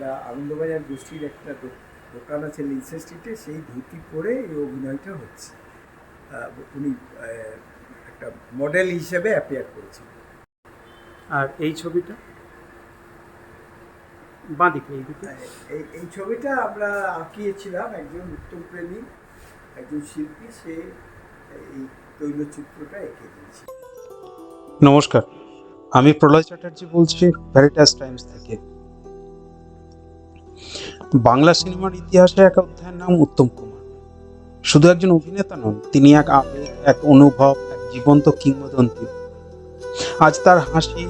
একটা আনন্দবাজার গোষ্ঠীর একটা দোকান আছে লিন্সে স্ট্রিটে সেই ধুতি পরে এই অভিনয়টা হচ্ছে। উনি একটা মডেল হিসেবে অ্যাপিয়ার করেছেন। আর এই ছবিটা? বাঁদিকে এইদিকে এই এই ছবিটা আমরা আঁকিয়েছিলাম একজন উত্তম প্রেমী একজন শিল্পী সে এই তৈলচিত্রটা এঁকে দিয়েছে। নমস্কার আমি প্রলয় চ্যাটার্জি বলছি ভ্যারিটাস টাইমস থেকে। বাংলা সিনেমার ইতিহাসে এক অধ্যায়ের নাম উত্তম কুমার। শুধু একজন অভিনেতা নন, তিনি এক আবেগ, এক অনুভব, এক জীবন্ত কিংবদন্তি। আজ তার হাসি,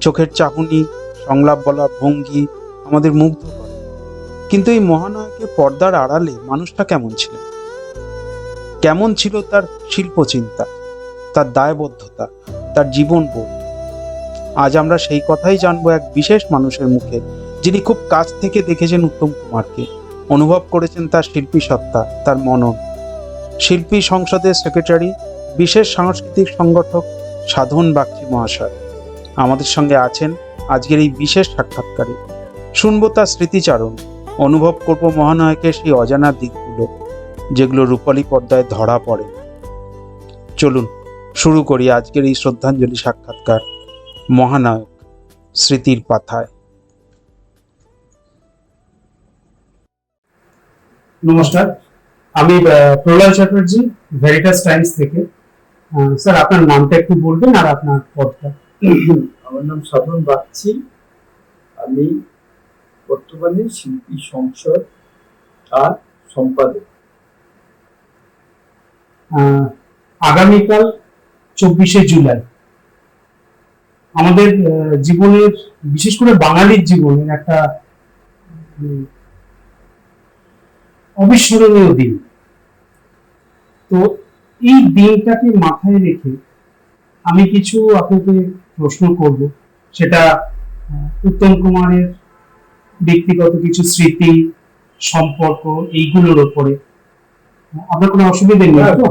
চোখের চাহনি, সংলাপ বলা ভঙ্গি আমাদের মুগ্ধ করে। কিন্তু এই মহানায়কের পর্দার আড়ালে মানুষটা কেমন ছিলেন কেমন ছিল তার শিল্পচিন্তা, তার দায়বদ্ধতা, তার জীবনবোধ আজ আমরা সেই কথাই জানব এক বিশেষ মানুষের মুখে যিনি খুব কাছ থেকে দেখেছেন উত্তম কুমারকে, অনুভব করেছেন তার শিল্পী সত্তা, তার মনন। শিল্পী সংসদের সেক্রেটারি, বিশেষ সাংস্কৃতিক সংগঠক সাধন বাগচি মহাশয়। আমাদের সঙ্গে আছেন আজকের এই বিশেষ সাক্ষাৎকারে। শুনব তার স্মৃতিচারণ, অনুভব করব মহানায়কের সেই অজানা দিকগুলো, যেগুলো রূপালী পর্দায় ধরা পড়ে। চলুন, শুরু করি আজকের এই শ্রদ্ধাঞ্জলি সাক্ষাৎকার মহানায়ক স্মৃতির পাথায় নমস্কার। আমি প্রলয় চ্যাটার্জি ভেরিটাস টাইমস থেকে। স্যার আপনার নামটা একটু বলবেন আর আপনার পদটা। আমার নাম সাধন বাগচি। আমি বর্তমানে শিল্পী সংসদ আর সম্পাদক। আগামীকাল চব্বিশে জুলাই। আমাদের জীবনের বিশেষ করে বাঙালির জীবনের একটা অবিস্মরণীয় দিন। তো এই দিনটাকে মাথায় রেখে আমি কিছু আপনাকে প্রশ্ন করব। সেটা উত্তম কুমারের ব্যক্তিগত কিছু স্মৃতি, সম্পর্ক এইগুলোর ওপরে আপনার কোনো অসুবিধা নেই তো?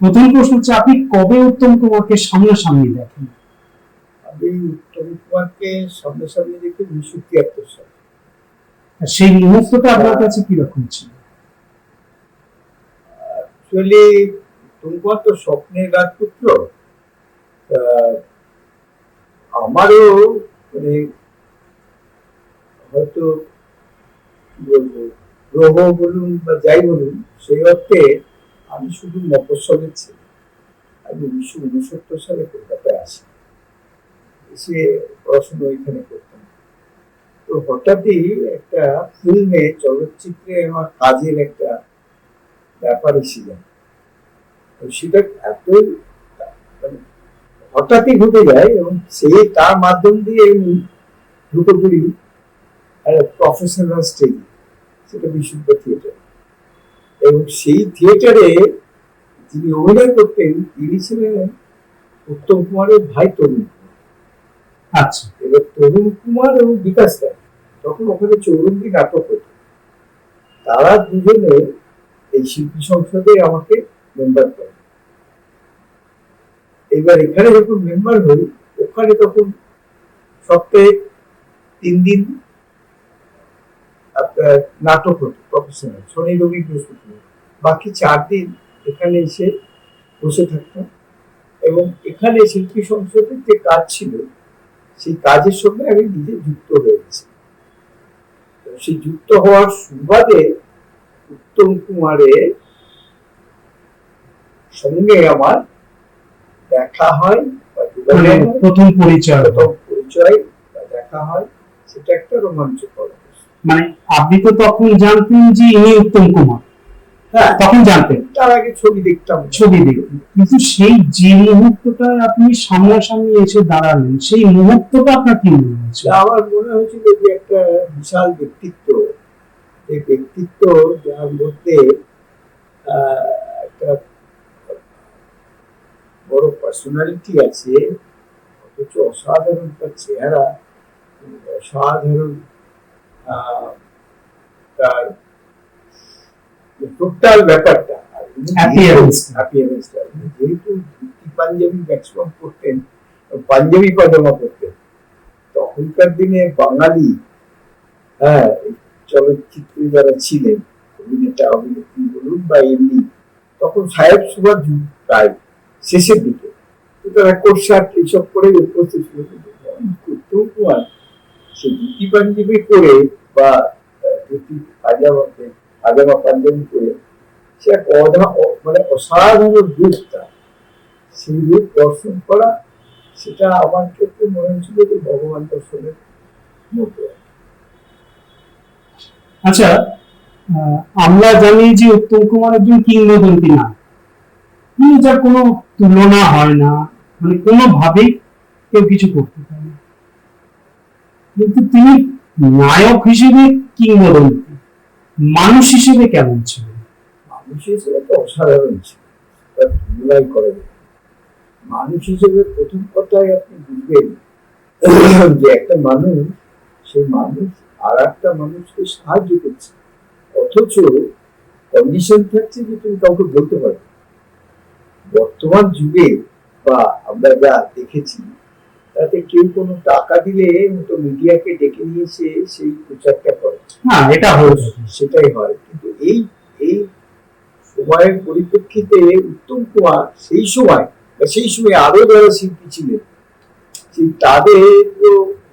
প্রথম প্রশ্ন হচ্ছে, আপনি কবে উত্তম কুমারকে সামনাসামনি দেখেন? আমি উত্তম কুমারকে সামনাসামনি দেখে উনিশশো তিয়াত্তর সাল। সেই মুহূর্তটা আপনার কাছে কীরকম ছিল? অ্যাকচুয়ালি কুমার তো স্বপ্নের রাজপুত্র। আমারও মানে হয়তো বলব, গ্রহ বলুন বা যাই বলুন, সেই অর্থে আমি শুধু মফস্বলের ছিল। আমি উনিশশো উনসত্তর সালে কলকাতায় আসি। এসে পড়াশোনা ওইখানে করতাম। তো হঠাৎই একটা ফিল্মে চলচ্চিত্রে আমার কাজের একটা ব্যাপার এসে যায় তো সেটা এত মানে হঠাৎই ঘটে যায় এবং সে তার মাধ্যম দিয়ে আমি ঢুকে পড়ি প্রফেশনাল স্টেজ সেটা বিশুদ্ধ থিয়েটার এবং সেই থিয়েটারে যিনি অভিনয় করতেন তিনি ছিলেন উত্তম কুমারের ভাই তরুণ কুমার। আচ্ছা। এবার তরুণ কুমার এবং বিকাশ রায়। তখন ওখানে চৌরঙ্গি নাটক হতো। তারা দুজনে এই শিল্পী সংসদে আমাকে মেম্বার করে। এবার এখানে যখন মেম্বার হই, ওখানে তখন সপ্তাহে তিন দিন আপনার নাটক হতো প্রফেশনাল শনি, রবি বৃহস্পতিবার বাকি চার দিন এখানে এসে বসে থাকতাম এবং এখানে শিল্পী সংসদের যে কাজ ছিল, সেই কাজের সঙ্গে আমি নিজে যুক্ত হয়েছি। তো সেই যুক্ত হওয়ার সুবাদে উত্তম কুমারের সঙ্গে আমার দেখা হয় মানে প্রথম পরিচয়। পরিচয় দেখা হয় সেটা একটা রোমাঞ্চকর মানে আপনি তো তখন জানতেন যে ইনি উত্তম কুমার। হ্যাঁ। তখন জানতেন। তার আগে ছবি দেখতাম। ছবি দেখতেন কিন্তু সেই যে মুহূর্তটা আপনি সামনাসামনি এসে দাঁড়ালেন সেই মুহূর্তটা আপনার কি মনে হয়েছে আমার মনে হয়েছিল যে একটা বিশাল ব্যক্তিত্ব এই ব্যক্তিত্ব যার মধ্যে একটা বড় পার্সোনালিটি আছে অথচ অসাধারণ তার চেহারা অসাধারণ তার টোটাল ব্যাপারটা। যেহেতু ধুতি পাঞ্জাবি ম্যাক্সিমাম করতেন পাঞ্জাবি পাজামা করতেন তখনকার দিনে বাঙালি হ্যাঁ চলচ্চিত্রে যারা ছিলেন, অভিনেতা, অভিনেত্রী বলুন বা এমনি, তখন সাহেব সুভাষ প্রায় শেষের দিকে, তো তারা কোট শার্ট এইসব করে উপস্থিত ছিল কিন্তু কুমার সে ধুতি পাঞ্জাবি করে বা ধুতি পাজামা পাজামা পাঞ্জাবি করে সে এক অধা মানে অসাধারণ রূপ তার সেই রূপ দর্শন করা সেটা আমার ক্ষেত্রে মনে হয়েছিল যে ভগবান দর্শনের মতো আচ্ছা আমরা জানি যে উত্তম কুমার একজন কিংবদন্তি না। কিন্তু যার কোনো তুলনা হয় না মানে কোনোভাবেই কেউ কিছু করতে পারে না। কিন্তু তিনি নায়ক হিসেবে কিংবদন্তি মানুষ হিসেবে কেমন ছিলেন? মানুষ হিসেবে তো অসাধারণ ছিল তার তুলনাই করে। মানুষ হিসেবে প্রথম কথাই আপনি বুঝবেন যে একটা মানুষ সেই মানুষ আর একটা মানুষকে সাহায্য করছে। অথচ কন্ডিশন থাকছে যে তুমি কাউকে বলতে পারবে বর্তমান যুগে বা আমরা যা দেখেছি তাতে কেউ কোনো টাকা দিলে তো মিডিয়াকে ডেকে নিয়ে এসে সেই প্রচারটা করে। না এটা হয়ে। সেটাই হয়। কিন্তু এই এই সময়ের পরিপ্রেক্ষিতে উত্তম কুমার সেই সময় সেই সময় আরও যারা শিল্পী ছিলেন, সেই তাদের তো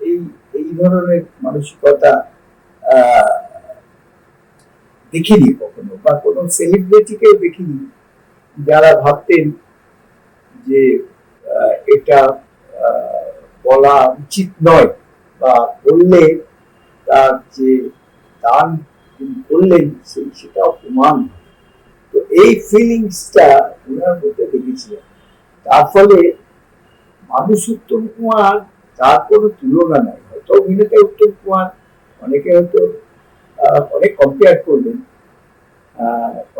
এই এই ধরনের মানসিকতা দেখিনি কখনো বা কোনো সেলিব্রিটিকেও দেখিনি। যারা ভাবতেন যে এটা বলা উচিত নয় বা বললে তার যে দান তিনি করলেন, সেই সেটা অপমান তো এই ফিলিংসটা ওনার মধ্যে দেখেছিলেন তার ফলে মানুষ উত্তম কুমার, তার কোনো তুলনা নাই। হয়তো অভিনেতা উত্তম কুমার, অনেকে হয়তো অনেক কম্পেয়ার করবেন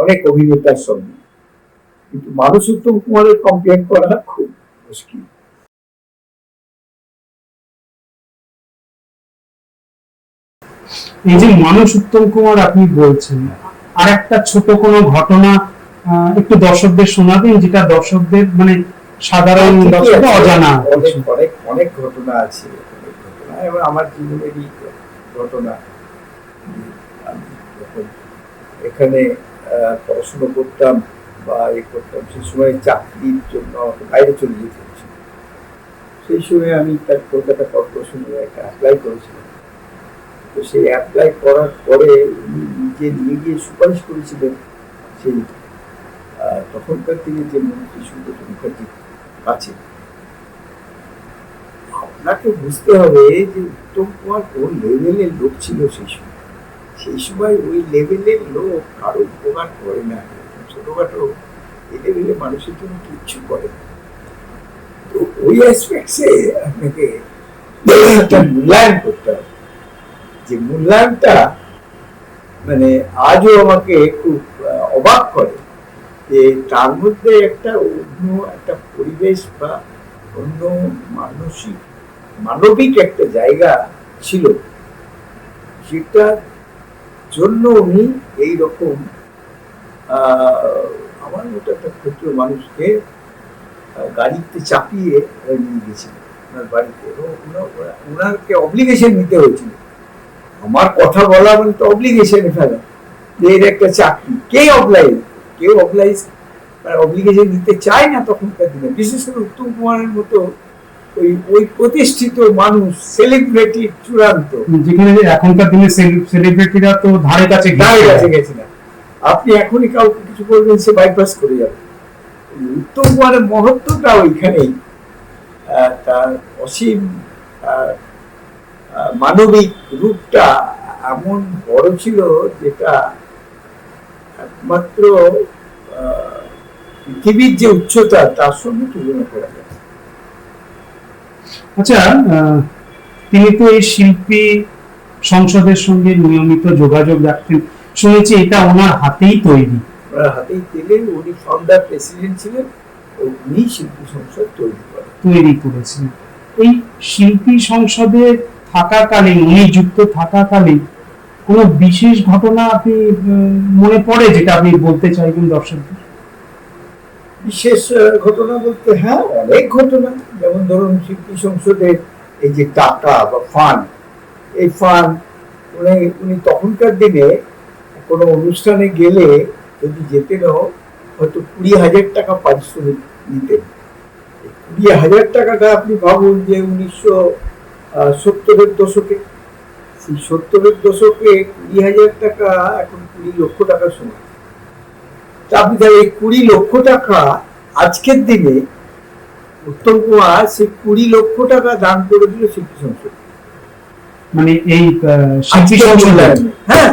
অনেক অভিনেতার সঙ্গে। কিন্তু মানুষ উত্তম কুমারের কম্পেয়ার করা খুব মুশকিল। এই যে মানুষ উত্তম কুমার আপনি বলছেন আর একটা ছোট কোনো ঘটনা একটু দর্শকদের শোনাবেন যেটা দর্শকদের মানে সাধারণ দর্শক অজানা। অনেক অনেক ঘটনা আছে ঘটনা এবং আমার জীবনেরই ঘটনা। এখানে পড়াশুনো করতাম বা এ করতাম সেই সময় চাকরির জন্য আমাকে বাইরে চলে যেতে হয়েছিল। সেই সময় আমি তার কলকাতা কর্পোরেশনে একটা অ্যাপ্লাই করেছিলাম। তো সেই অ্যাপ্লাই করার পরে উনি নিজে নিয়ে গিয়ে সুপারিশ করেছিলেন সেই তখনকার দিনে যে মন্ত্রী সুব্রত মুখার্জি আছে। আপনাকে বুঝতে হবে যে উত্তম কুমার কোন লেভেলের লোক ছিল সেই সময়। সেই সময় ওই লেভেলের লোক কারও উপকার করে না। ছোটখাটো এই লেভেলের মানুষের জন্য কিচ্ছু করে তো ওই অ্যাসপেক্টসে আপনাকে একটা মূল্যায়ন করতে হবে। যে মূল্যায়নটা মানে আজও আমাকে খুব অবাক করে। যে তার মধ্যে একটা অন্য একটা পরিবেশ বা অন্য মানসিক মানবিক একটা জায়গা ছিল। সেটার জন্য উনি এইরকম আহ, আমার মতো একটা ক্ষুদ্র মানুষকে গাড়িতে চাপিয়ে নিয়ে গেছিলেন ওনার বাড়িতে। এবং ওনারকে অব্লিগেশন নিতে হয়েছিল। আমার কথা বলা মানে তো অব্লিগেশনে ফেলা। এর একটা চাকরি। কে অবলাইজ কেউ অবলাইজ মানে অব্লিগেশন দিতে চায় না তখনকার দিনে বিশেষ করে উত্তম কুমারের মতো ওই ওই প্রতিষ্ঠিত মানুষ সেলিব্রিটি চূড়ান্ত। যেখানে এখনকার দিনে সেলিব্রিটিরা তো ধারে কাছে ঘেঁষে কাছে গেছে না। আপনি এখনই কাউকে কিছু বলবেন সে বাইপাস করে যাবে। উত্তম কুমারের মহত্বটা ওইখানেই। তার অসীম মানবিক রূপটা এমন বড় ছিল যেটা একমাত্র পৃথিবীর যে উচ্চতা তার সঙ্গে তুলনা করা যায়। আচ্ছা তিনি তো এই শিল্পী সংসদের সঙ্গে নিয়মিত যোগাযোগ রাখতেন। শুনেছি এটা ওনার হাতেই তৈরি। ওনার হাতেই পেলেন উনি ফাউন্ডার প্রেসিডেন্ট ছিলেন উনি শিল্পী সংসদ তৈরি করেন। তৈরি করেছেন। এই শিল্পী সংসদে থাকাকালীন উনি যুক্ত থাকাকালীন কোনো বিশেষ ঘটনা আপনি মনে পড়ে যেটা আপনি বলতে চাইবেন দর্শকদের? বিশেষ ঘটনা বলতে হ্যাঁ অনেক ঘটনা। যেমন ধরুন শিল্পী সংসদে এই যে টাকা বা ফান্ড এই ফান্ড উনি উনি তখনকার দিনে কোনো অনুষ্ঠানে গেলে যদি যেতেনও হয়তো কুড়ি হাজার টাকা পারিশ্রমিক নিতেন। কুড়ি হাজার টাকাটা আপনি ভাবুন যে উনিশশো সত্তরের দশকে সত্তরের দশকে কুড়ি হাজার টাকা এখন কুড়ি লক্ষ টাকার সময়। তা আপনি তাহলে এই কুড়ি লক্ষ টাকা আজকের দিনে উত্তম কুমার সেই কুড়ি লক্ষ টাকা দান করে দিল শিল্পী সংসদ। মানে এই শিল্পী সংসদ হ্যাঁ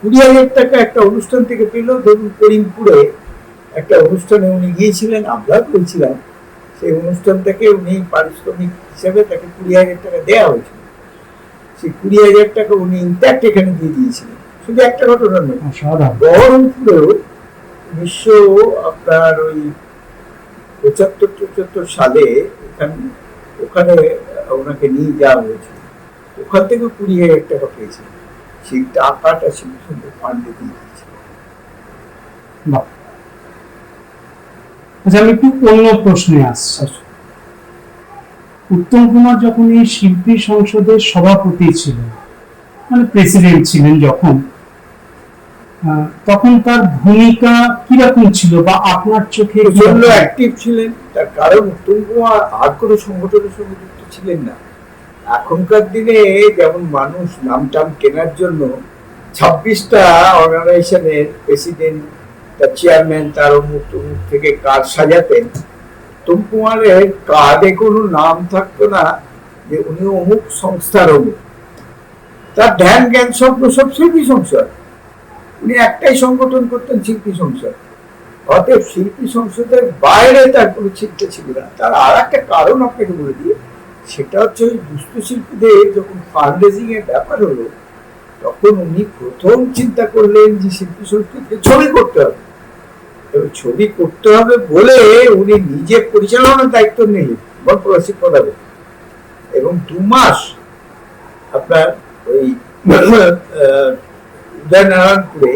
কুড়ি হাজার টাকা একটা অনুষ্ঠান থেকে পেল। ধরুন করিমপুরে একটা অনুষ্ঠানে উনি গিয়েছিলেন আমরা বলছিলাম সেই অনুষ্ঠান থেকে উনি পারিশ্রমিক হিসেবে তাকে কুড়ি হাজার টাকা দেওয়া হয়েছিল। সেই কুড়ি হাজার টাকা উনি ইন্ট্যাক্ট এখানে দিয়ে দিয়েছিলেন। শুধু একটা ঘটনা নয় অসাধারণ বহরমপুরেও উনিশশো আপনার ওই পঁচাত্তর চুয়াত্তর সালে এখানে ওখানে ওনাকে নিয়ে যাওয়া হয়েছিল। ওখান থেকে কুড়ি হাজার টাকা পেয়েছিল সেই টাকাটা শিল্পী সুন্দর পান্ডে দিয়ে দিয়েছিল। আচ্ছা আমি একটু অন্য প্রশ্নে আসছি। উত্তম কুমার যখন এই শিল্পী সংসদের সভাপতি ছিলেন মানে প্রেসিডেন্ট ছিলেন যখন তখন তার ভূমিকা কীরকম ছিল বা আপনার চোখে অ্যাক্টিভ ছিলেন তার কারণ উত্তম কুমার আর কোনো সংগঠনের সঙ্গে যুক্ত ছিলেন না। এখনকার দিনে যেমন মানুষ নাম টাম কেনার জন্য ছাব্বিশটা অর্গানাইজেশনের প্রেসিডেন্ট তার চেয়ারম্যান তার অমুক তমুক থেকে কার্ড সাজাতেন উত্তম কুমারের কার্ডে কোনো নাম থাকতো না যে উনি অমুক সংস্থার অমুক। তার ধ্যান, জ্ঞান, স্বপ্ন সব শিল্পী সংসদ উনি একটাই সংগঠন করতেন শিল্পী সংসদ অতএব শিল্পী সংসদের বাইরে তার কোনো চিন্তা ছিল না। তার আর একটা কারণ আপনাকে বলে দিই, সেটা হচ্ছে ওই দুস্থ শিল্পীদের যখন ফান্ড রেজিং এর ব্যাপার হলো, তখন উনি প্রথম চিন্তা করলেন যে শিল্পী সংস্কৃতিকে ছবি করতে হবে। ছবি করতে হবে বলে উনি নিজে পরিচালনার দায়িত্ব নিলেন বনপ্রবাসী পদাবে। এবং দু মাস আপনার ওই উদয়নারায়ণপুরে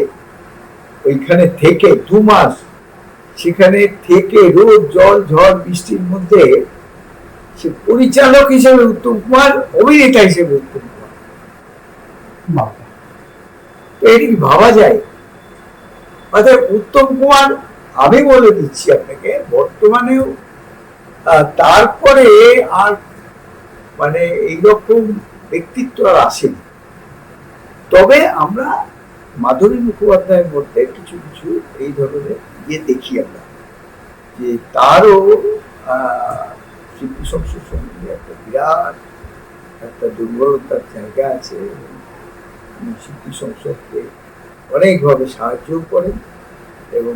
ওইখানে থেকে দু মাস সেখানে থেকে রোদ জল ঝড় বৃষ্টির মধ্যে সে পরিচালক হিসেবে উত্তম কুমার অভিনেতা হিসেবে উত্তম কুমার। এটা ভাবা যায় অর্থাৎ উত্তম কুমার, আমি বলে দিচ্ছি আপনাকে, বর্তমানেও তারপরে আর মানে এইরকম ব্যক্তিত্ব আর আসেনি। তবে আমরা মাধুরী মুখোপাধ্যায়ের মধ্যে কিছু কিছু এই ধরনের ইয়ে দেখি আমরা, যে তারও শিল্পী সংসদ সম্বন্ধে একটা বিরাট, একটা দুর্বলতার জায়গা আছে শিল্পী সংসদকে অনেকভাবে সাহায্যও করে এবং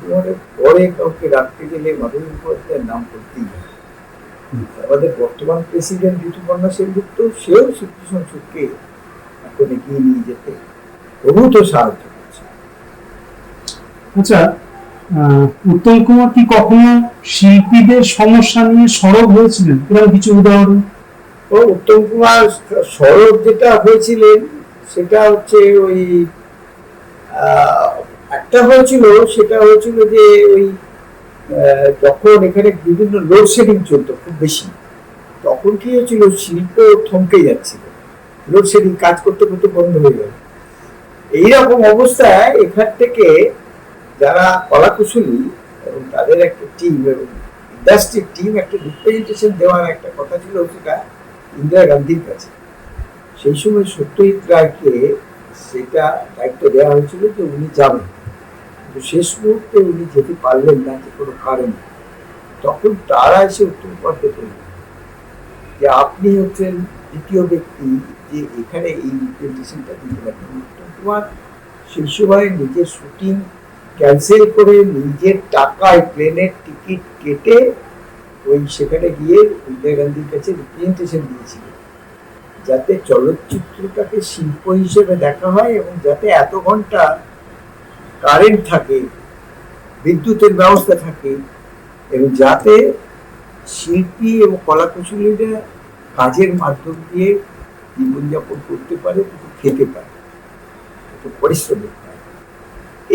তোমাদের পরে কাউকে রাখতে গেলে মাধুরী মুখোপাধ্যায়ের নাম করতেই হয়। আমাদের বর্তমান প্রেসিডেন্ট ঋতুপর্ণা সেনগুপ্ত সেও শিল্পী সংসদকে এখন এগিয়ে নিয়ে যেতে প্রভূত সাহায্য করছে। আচ্ছা উত্তম কুমার কি কখনো শিল্পীদের সমস্যা নিয়ে সরব হয়েছিলেন? এরকম কিছু উদাহরণ। ও উত্তম কুমার সরব যেটা হয়েছিলেন সেটা হচ্ছে ওই একটা হয়েছিল, সেটা হয়েছিল যে ওই যখন এখানে বিভিন্ন লোডশেডিং চলতো, খুব বেশি, তখন কি হয়েছিল, শিল্প থমকে যাচ্ছিল। লোডশেডিং কাজ করতে করতে বন্ধ হয়ে গেল। এইরকম অবস্থায় এখান থেকে যারা কলাকুশলী এবং তাদের একটা টিম এবং ইন্ডাস্ট্রির টিম একটা রিপ্রেজেন্টেশন দেওয়ার একটা কথা ছিল সেটা ইন্দিরা গান্ধীর কাছে। সেই সময় সত্যজিৎ রায়কে সেটা দায়িত্ব দেওয়া হয়েছিল যে উনি যাবেন। কিন্তু শেষ মুহূর্তে উনি যেতে পারলেন না, যে কোনো কারণে। তখন তারা এসে উত্তম কুমারকে বললেন যে আপনি হচ্ছেন দ্বিতীয় ব্যক্তি, যে এখানে এই রিপ্রেজেন্টেশনটা দিতে পারেন উত্তম কুমার সেই সময় নিজের শুটিং ক্যান্সেল করে নিজের টাকায় প্লেনের টিকিট কেটে ওই সেখানে গিয়ে ইন্দিরা গান্ধীর কাছে রিপ্রেজেন্টেশন দিয়েছিল। যাতে চলচ্চিত্রটাকে শিল্প হিসেবে দেখা হয় এবং যাতে এত ঘণ্টা কারেন্ট থাকে, বিদ্যুতের ব্যবস্থা থাকে, এবং যাতে শিল্পী এবং কলাকুশলীরা কাজের মাধ্যম দিয়ে জীবনযাপন করতে পারে একটু খেতে পারে একটু পরিশ্রমিক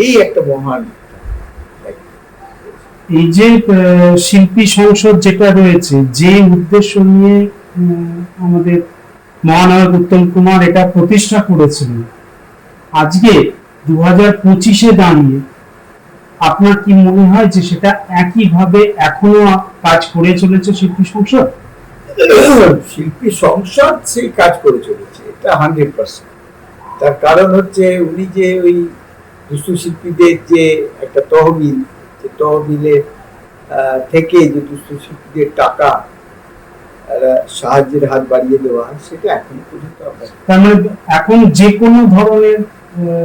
এই একটা মহান এই যে শিল্পী সংসদ যেটা রয়েছে, যে উদ্দেশ্য নিয়ে আমাদের মহানায়ক উত্তম কুমার এটা প্রতিষ্ঠা করেছিলেন। আজকে দু হাজার পঁচিশে দাঁড়িয়ে আপনার কি মনে হয় যে সেটা একইভাবে এখনও কাজ করে চলেছে শিল্পী সংসদ? শিল্পী সংসদ সেই কাজ করে চলেছে, এটা হান্ড্রেড পার্সেন্ট। তার কারণ হচ্ছে উনি যে ওই দুস্থ শিল্পীদের যে একটা তহবিল তহবিলে থেকে যে দুস্থ শিল্পীদের টাকা সাহায্যের হাত বাড়িয়ে দেওয়া সেটা এখনও পর্যন্ত আমরা মানে এখন যে কোনো ধরনের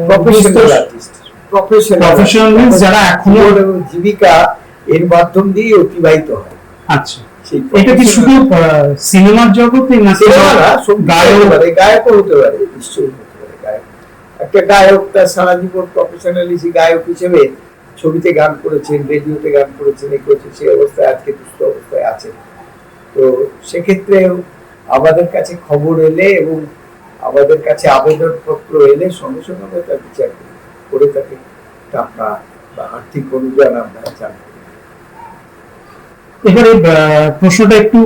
প্রফেশনাল আর্টিস্ট প্রফেশনাল যারা এখনো- জীবিকা এর মাধ্যম দিয়ে অতিবাহিত হয়। আচ্ছা। এটা কি শুধু সিনেমার জগতে না গায়ক পারে, গায়কও হতে পারে নিশ্চয়ই হতে পারে গায়ক। একটা গায়ক তার সারা জীবন প্রফেশনালি গায়ক হিসেবে ছবিতে গান করেছেন রেডিওতে গান করেছেন এই করেছেন সেই অবস্থায় আজকে দুস্থ অবস্থায় আছেন। তো সেক্ষেত্রে আমাদের কাছে খবর এলে এবং আমাদের কাছে আবেদন পত্র এলে সঙ্গে সঙ্গে আমরা তার বিচার করি। করে তাকে টাকা বা আর্থিক অনুদান আমরা চান এবারে প্রশ্নটা একটু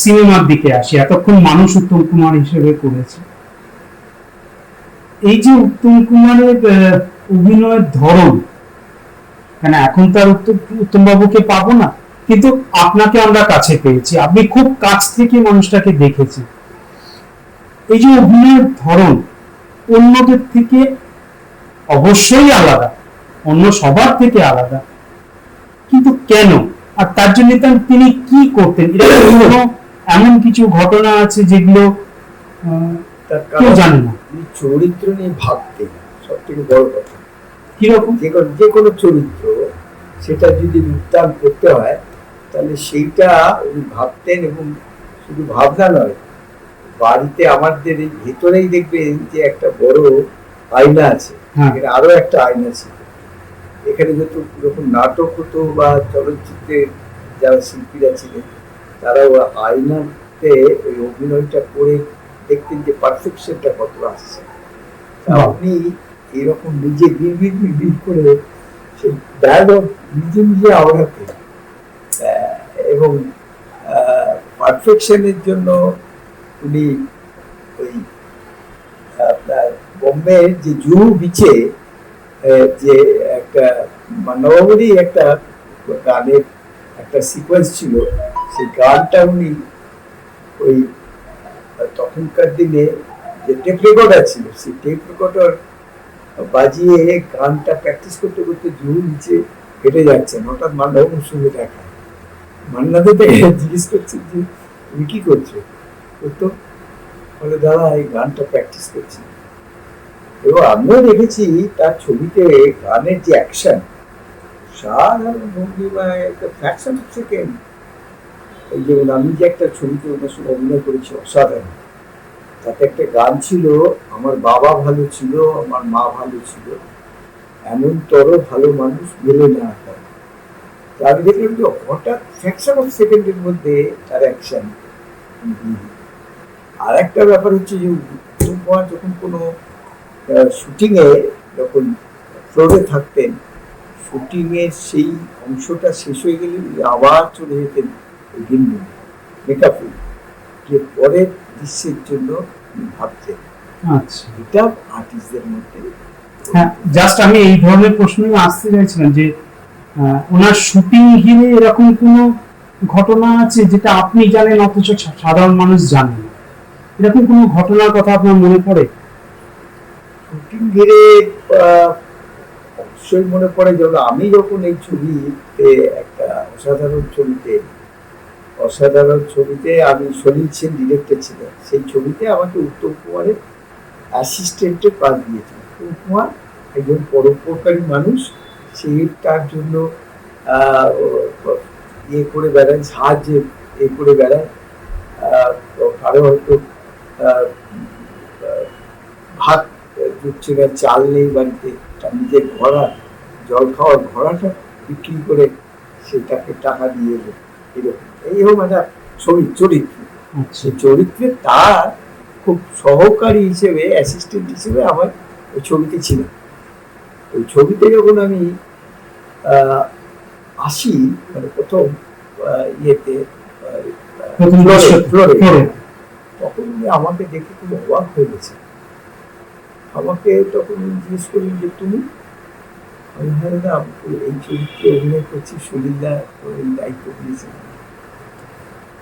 সিনেমার দিকে আসি। এতক্ষণ মানুষ উত্তম কুমার হিসেবে করেছে। এই যে উত্তম কুমারের অভিনয়ের ধরন, কেন এখন তার উত্তম উত্তম বাবুকে পাবো না? কিন্তু আপনাকে আমরা কাছে পেয়েছি। আপনি খুব কাছ থেকে মানুষটাকে দেখেছি এই যে অভিনয়ের ধরন অন্যদের থেকে অবশ্যই আলাদা অন্য সবার থেকে আলাদা। কিন্তু কেন? আর তার জন্য তিনি কি করতেন? কোনো এমন কিছু ঘটনা আছে যেগুলো কেউ জানে না। চরিত্র নিয়ে ভাবতেন সব থেকে বড় কথা। কীরকম? যে কোনো চরিত্র সেটা যদি রূপদান করতে হয় তাহলে সেইটা উনি ভাবতেন এবং শুধু ভাবনা নয় বাড়িতে আমাদের এই ভেতরেই দেখবেন যে একটা বড় আয়না আছে হ্যাঁ। এখানে আরও একটা আয়না ছিল। এখানে যত যখন নাটক হতো বা চলচ্চিত্রের যারা শিল্পীরা ছিলেন তারা ওই আয়নাতে ওই অভিনয়টা করে দেখতেন যে পারফেকশনটা কত আসছে। আপনি এরকম নিজে বিড়বিড় বিড়বিড় করে সেই ডায়লগ নিজে নিজে আওড়াতে আহ, এবং পারফেকশনের জন্য উনি ওই, আপনার বোম্বের যে জুহু বিচে যে একটা নবমী একটা গানের একটা সিকোয়েন্স ছিল, সেই গানটা উনি ওই, তখনকার দিনে যে টেপ রেকর্ডার ছিল, সেই টেপ রেকর্ডার বাজিয়ে গানটা প্র্যাকটিস করতে করতে জুহু নিচে হেঁটে যাচ্ছেন। হঠাৎ মান্নাবাবুর সঙ্গে দেখা। মান্নাদে জিজ্ঞেস করছে যে তুমি কি করছ? তো বলে দাদা এই গানটা প্র্যাকটিস করছি। এবং আমিও দেখেছি তার ছবিতে গানের যে অ্যাকশন সাধারণ ভঙ্গিমায় একটা ফ্যাকশন অফ সেকেন্ড এই যেমন আমি যে একটা ছবিতে ওনার সঙ্গে অভিনয় করেছি অসাধারণ। তাতে একটা গান ছিল আমার বাবা ভালো ছিল আমার মা ভালো ছিল এমন তর ভালো মানুষ মেলে না এখন তা আমি দেখলাম যে হঠাৎ ফ্যাকশন অফ সেকেন্ডের মধ্যে তার অ্যাকশন আর একটা ব্যাপার হচ্ছে যে উত্তম কুমার যখন কোনো শুটিংয়ে যখন ফ্লোরে থাকতেন শুটিংয়ের সেই অংশটা শেষ হয়ে গেলে আবার চলে যেতেন ওই দিন মেকআপ যে পরের দৃশ্যের জন্য ভাবতেন। আচ্ছা। এটা আর্টিস্টদের মধ্যে। হ্যাঁ জাস্ট আমি এই ধরনের প্রশ্নই আসতে চাইছিলাম যে ওনার শুটিং ঘিরে এরকম কোনো ঘটনা আছে যেটা আপনি জানেন, অথচ সাধারণ মানুষ জানে না? এরকম কোনো ঘটনার কথা আপনার মনে পড়ে? শুটিং ঘিরে অবশ্যই মনে পড়ে যেমন আমি যখন এই ছবিতে একটা অসাধারণ ছবিতে অসাধারণ ছবিতে আমি সলিল সেন ডিরেক্টর ছিলেন। সেই ছবিতে আমাকে উত্তম কুমারের অ্যাসিস্ট্যান্টের কাজ দিয়েছিল উত্তম কুমার একজন পরোপকারী মানুষ। সে তার জন্য ইয়ে করে বেড়ায় সাহায্য এ করে বেড়ায়। কারও হয়তো ভাত জুটছে না চাল নেই বাড়িতে তার নিজের ঘোড়া জল খাওয়ার ঘোড়াটা বিক্রি করে সে তাকে টাকা দিয়ে এলো এরকম। এইরকম একটা ছবি চরিত্র। আচ্ছা। সেই চরিত্রে তার খুব সহকারী হিসেবে অ্যাসিস্ট্যান্ট হিসেবে আমার ওই ছবিতে ছিল ওই ছবিতে যখন আমি আসি মানে প্রথম ইয়েতে ফ্লোরে। তখন উনি আমাকে দেখে খুব অবাক হয়ে গেছে আমাকে তখন জিজ্ঞেস করলেন যে তুমি? আমি হ্যাঁ এই চরিত্রে অভিনয় করছি সুনীলদা দায়িত্ব দিয়েছেন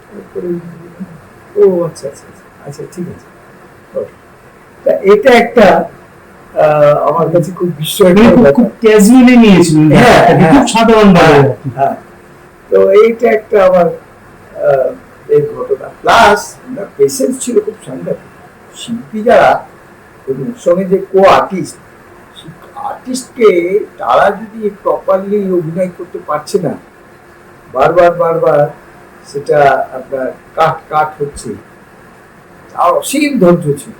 তারপরে ও আচ্ছা আচ্ছা আচ্ছা আচ্ছা ঠিক আছে। তা এটা একটা আমার কাছে খুব মানে খুব- ক্যাজুয়ালি নিয়েছিলেন হ্যাঁ, হ্যাঁ। খুব সাধারণ হ্যাঁ তো এইটা একটা আমার এর ঘটনা। প্লাস পেশেন্স ছিল খুব সাংঘাতিক। শিল্পী যারা এবং সঙ্গে যে কো আর্টিস্ট আর্টিস্টকে তারা যদি প্রপারলি অভিনয় করতে পারছে না বারবার বারবার সেটা আপনার কাট কাট হচ্ছে। তার অসীম ধৈর্য ছিল।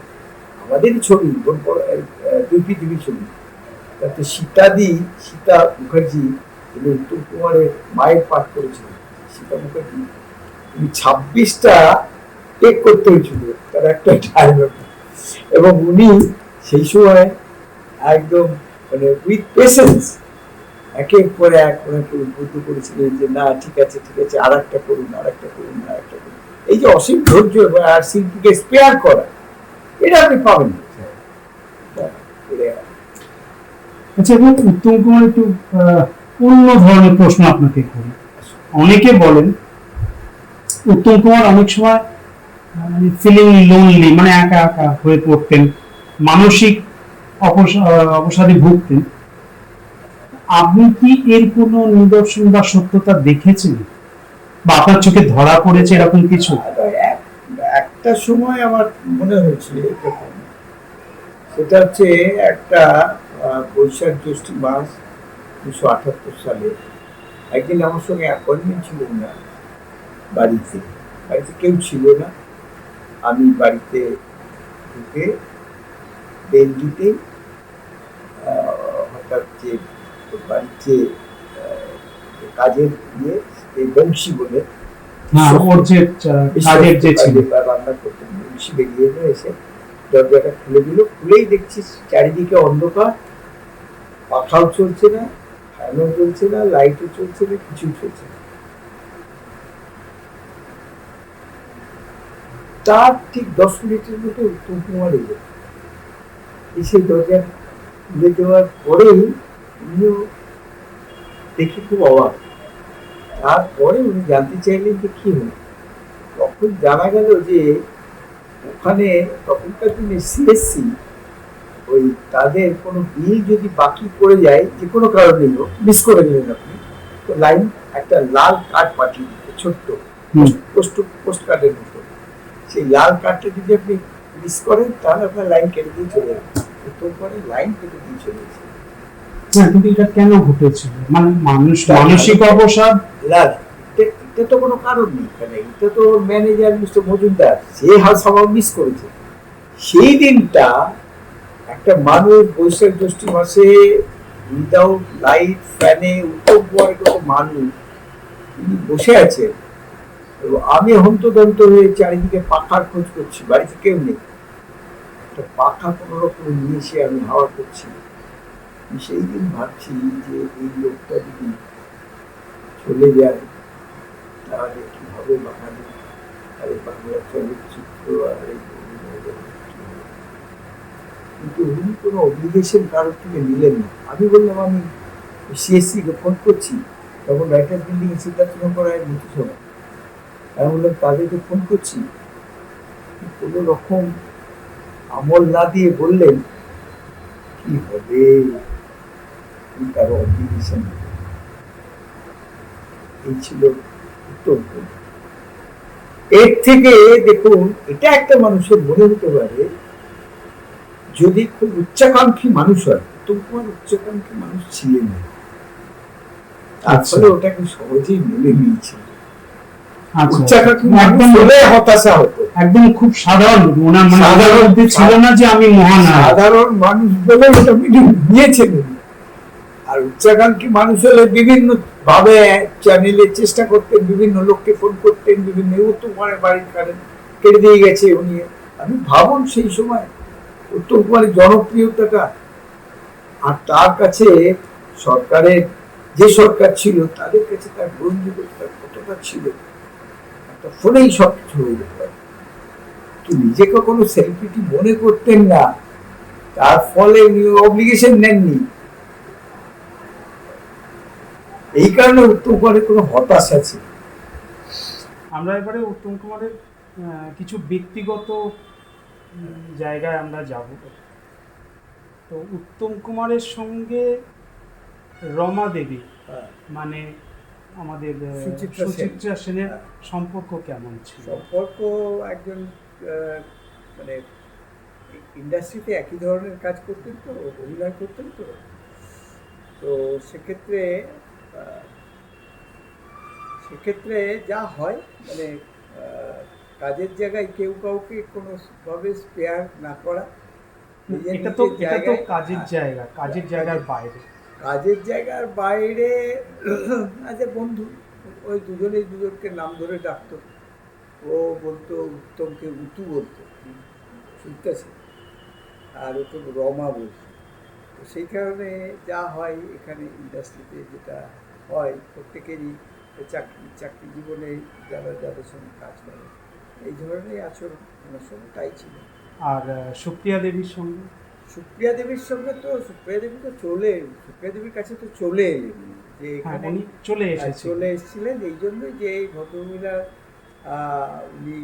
আমাদেরই ছবি দুই পৃথিবীর ছবি। তাতে সীতাদি সীতা মুখার্জি তিনি উত্তম কুমারের মায়ের পাঠ করেছিলেন, সীতা মুখার্জি। উনি ছাব্বিশটা টেক করতে হয়েছিল, তার একটা ডায়লগ এবং উনি সেই সময় একদম মানে উইথ পেশেন্স একের পরে এক ওনাকে উদ্বুদ্ধ করেছিলেন যে, না, ঠিক আছে ঠিক আছে আর একটা করুন আর একটা করুন আর একটা করুন। এই যে অসীম ধৈর্য এবং আর শিল্পীকে স্পেয়ার করা এটা আপনি পাবেন। আচ্ছা এবং উত্তম কুমার একটু অন্য ধরনের প্রশ্ন আপনাকে করি। অনেকে বলেন উত্তম কুমার অনেক সময় ফিলিং লোনলি মানে একা একা হয়ে পড়তেন মানসিক অবসাদে ভুগতেন। আপনি কি এর কোনো নিদর্শন বা সত্যতা দেখেছেন? বা আপনার চোখে ধরা পড়েছে এরকম কিছু? একটা সময় আমার মনে হয়েছিল এরকম। সেটা হচ্ছে একটা বৈশাখ জ্যৈষ্ঠী মাস উনিশশো আঠাত্তর সালে। একদিন আমার সঙ্গে অ্যাপয়েন্টমেন্ট ছিল না বাড়িতে। বাড়িতে কেউ ছিল না। আমি বাড়িতে ঢুকে বেল হঠাৎ যে বাড়িতে কাজের ইয়ে এই বংশী বলে ওর যে কাজের যে ছিল। রান্না করতেন বংশী বেরিয়ে এসে দরজাটা খুলে দিল। খুলেই দেখছি চারিদিকে অন্ধকার। পাখাও চলছে না ফ্যানও চলছে না লাইটও চলছে না কিছুই চলছে না। তার ঠিক দশ মিনিটের মধ্যে উত্তম কুমার এলো। এসে দরজা খুলে দেওয়ার পরেই উনিও দেখে খুব অবাক। তারপরে উনি জানতে চাইলেন যে কি হলো। তখন জানা গেল যে ওখানে তখনকার দিনে সিএসসি ওই তাদের কোনো বিল যদি বাকি পড়ে যায় যে কোনো কারণেই হোক মিস করে গেলেন আপনি তো লাইন একটা লাল কার্ড পাঠিয়ে দিত ছোট্ট পোস্ট পোস্ট কার্ডের মতো। সেই লাল কার্ডটা যদি আপনি মিস করেন তাহলে আপনার লাইন কেটে দিয়ে চলে যাবে। তো পরে লাইন কেটে দিয়ে চলে গেছে। না কিন্তু এটা কেন ঘটেছিল মানে মানুষ মানসিক অবসাদ? এটা- এটা তো কোনো কারণ নেই এখানে। এটা তো ম্যানেজার মিস্টার মজুমদার সে হাউস আমার মিস করেছে। সেই দিনটা একটা মানুষ বৈশাখ জ্যৈষ্ঠ মাসে উইদাউট লাইট ফ্যানে কত মানুষ তিনি বসে আছেন। এবং আমি হন্তদন্ত হয়ে চারিদিকে পাখার খোঁজ করছি বাড়িতে কেউ নেই। একটা পাখা কোনো রকম নিয়ে এসে আমি হাওয়া করছি। সেই দিন ভাবছি যে এই লোকটা যদি চলে যায়, তাহলে কি হবে বাঙালি আর এই বাংলা চলচ্চিত্র আর এই? কিন্তু উনি কোনো অব্লিগেশন কারোর থেকে নিলেন না। আমি বললাম, আমি সিএসসি কে ফোন করছি, তখন রাইটার বিল্ডিং এ সিদ্ধার্থ রায়ের মৃত্যু সময় আমি বললাম, তাদেরকে ফোন করছি। কোনো রকম আমল না দিয়ে বললেন, কি হবে? কি কারও অব্লিগেশন এই ছিল উত্তর এর থেকে দেখুন এটা একটা মানুষের মনে হতে পারে যদি খুব উচ্চাকাঙ্ক্ষী মানুষ হয় উত্তম কুমার উচ্চাকাঙ্ক্ষী মানুষ ছিলেন না। তার আচ্ছা। ফলে ওটাকে সহজেই মেনে নিয়েছিল আচ্ছা। হতাশা হতো। একদম খুব সাধারণ মানে ওনার সাধারণ- ছিল না যে আমি সাধারণ মানুষ বলে ওটা নিয়েছেন উনি। আর উচ্চাকাঙ্ক্ষী মানুষ হলে বিভিন্ন ভাবে চ্যানেলে চেষ্টা করতেন, বিভিন্ন লোককে ফোন করতেন, বিভিন্ন উত্তম কুমারের বাড়ির কারেন্ট কেটে দিয়ে গেছে উনি। আমি ভাবুন সেই সময় উত্তম কুমারের জনপ্রিয়তাটা। আর তার কাছে সরকারের যে সরকার ছিল, তাদের কাছে তার গ্রহণযোগ্যতা কতটা ছিল, একটা ফোনেই সব কিছু হয়ে যেতে পারে। তো নিজেকে কোনো সেলিব্রিটি মনে করতেন না। তার ফলে উনি অব্লিগেশন নেননি। এই কারণে উত্তম কুমারের কোনো হতাশা ছিল আমরা এবারে উত্তম কুমারের কিছু ব্যক্তিগত জায়গায় আমরা যাব। তো উত্তম কুমারের সঙ্গে রমা দেবী মানে আমাদের সুচিত্রা সেন। সেনের হ্যাঁ। সম্পর্ক কেমন ছিল? সম্পর্ক একজন মানে ইন্ডাস্ট্রিতে একই ধরনের কাজ করতেন তো অভিনয় করতেন তো। তো সেক্ষেত্রে সেক্ষেত্রে যা হয় মানে কাজের জায়গায় কেউ কাউকে কোনো ভাবে স্পেয়ার না করা। এটা তো এটা তো কাজের হ্যাঁ, জায়গা কাজের জায়গার বাইরে। কাজের জায়গার বাইরে আজ বন্ধু ওই দুজনেই দুজনকে নাম ধরে ডাকতো। ও বলতো উত্তমকে উতু বলতো। শুনতেছে আর ওকে রমা বলতো। সেই কারণে যা হয় এখানে ইন্ডাস্ট্রিতে যেটা হয় প্রত্যেকেরই চাকরি চাকরি জীবনে যারা যাদের সঙ্গে কাজ করে এই ধরনের আচরণ ওনার সঙ্গে তাই ছিল। আর সুপ্রিয়া দেবীর সঙ্গে? সুপ্রিয়া দেবীর সঙ্গে তো সুপ্রিয়া দেবী তো চলে সুপ্রিয়া দেবীর কাছে তো চলে এলেন। যে হ্যাঁ এখানে চলে হ্যাঁ, চলে এসেছিলেন এই জন্যই যে এই ভদ্রমহিলা উনি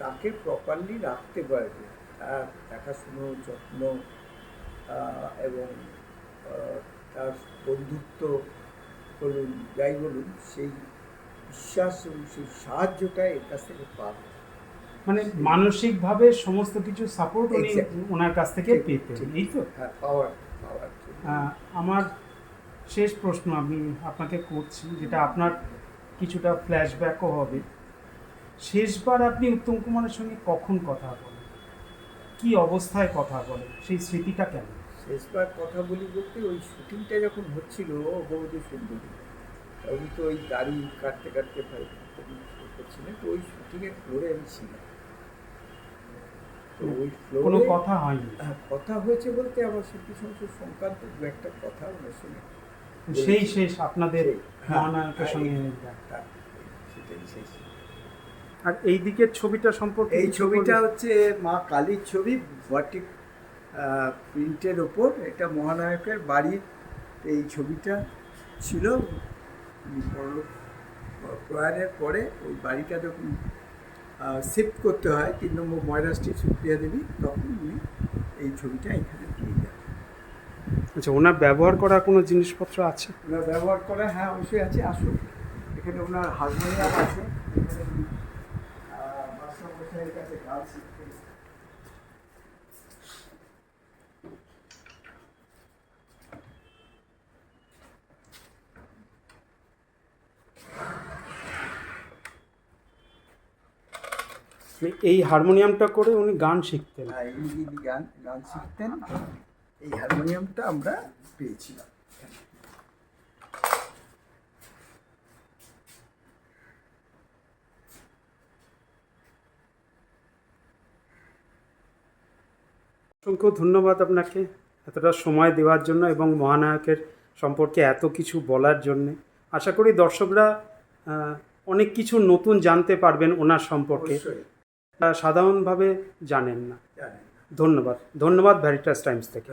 তাকে প্রপারলি রাখতে পারবে। তার দেখাশুনো যত্ন এবং তার বন্ধুত্ব বলুন যাই বলুন সেই বিশ্বাস এবং সেই সাহায্যটা এর কাছ থেকে পাবে। মানে মানসিকভাবে সমস্ত কিছু সাপোর্ট উনি. ওনার কাছ থেকে পেতেন এই তো? হ্যাঁ পাওয়ার পাওয়ার। আমার শেষ প্রশ্ন আমি আপনাকে করছি যেটা আপনার কিছুটা ফ্ল্যাশব্যাকও হবে। শেষবার আপনি উত্তম কুমারের সঙ্গে কখন কথা বলেন? কি অবস্থায় কথা বলেন? সেই স্মৃতিটা কেমন? শেষবার কথা বলি বলতে ওই শুটিংটা যখন হচ্ছিল বৌদি সুন্দরী। উনি তো ওই দাড়ি কাটতে কাটতে ভাই করছিলেন তো ওই শুটিংয়ের ফ্লোরে আমি ছিলাম। তো ওই কোনো ফ্লোরে কথা হয়নি? কথা হয়েছে বলতে আমার শিল্পী সংসদ সংক্রান্ত দু একটা কথা ওনার সঙ্গে সেই শেষ আপনাদের হ্যাঁ, মহানায়কের হ্যাঁ, সঙ্গে সেটাই শেষ আর এই দিকের ছবিটা সম্পর্কে এই ছবিটা হচ্ছে মা কালীর ছবি ভার্টিক প্রিন্টের ওপর এটা মহানায়কের বাড়ির এই ছবিটা ছিল। প্রয়াণের পরে ওই বাড়িটা যখন শিফট করতে হয় তিন নম্বর ময়রা স্ট্রিট সুপ্রিয়া দেবী তখন উনি এই ছবিটা এখানে দিয়ে যান আচ্ছা ওনার ব্যবহার করা কোনো জিনিসপত্র আছে? ওনার ব্যবহার করা হ্যাঁ অবশ্যই আছে আসুন। এখানে ওনার হারমোনিয়াম আছে। এখানে কাছে গান এই হারমোনিয়ামটা করে উনি গান শিখতেন। হ্যাঁ, এই গান গান শিখতেন এই হারমোনিয়ামটা আমরা পেয়েছিলাম। অসংখ্য ধন্যবাদ আপনাকে এতটা সময় দেওয়ার জন্য এবং মহানায়কের সম্পর্কে এত কিছু বলার জন্যে। আশা করি দর্শকরা অনেক কিছু নতুন জানতে পারবেন ওনার সম্পর্কে। সাধারণভাবে জানেন না। ধন্যবাদ। ধন্যবাদ ভ্যারিটাস টাইমস থেকে।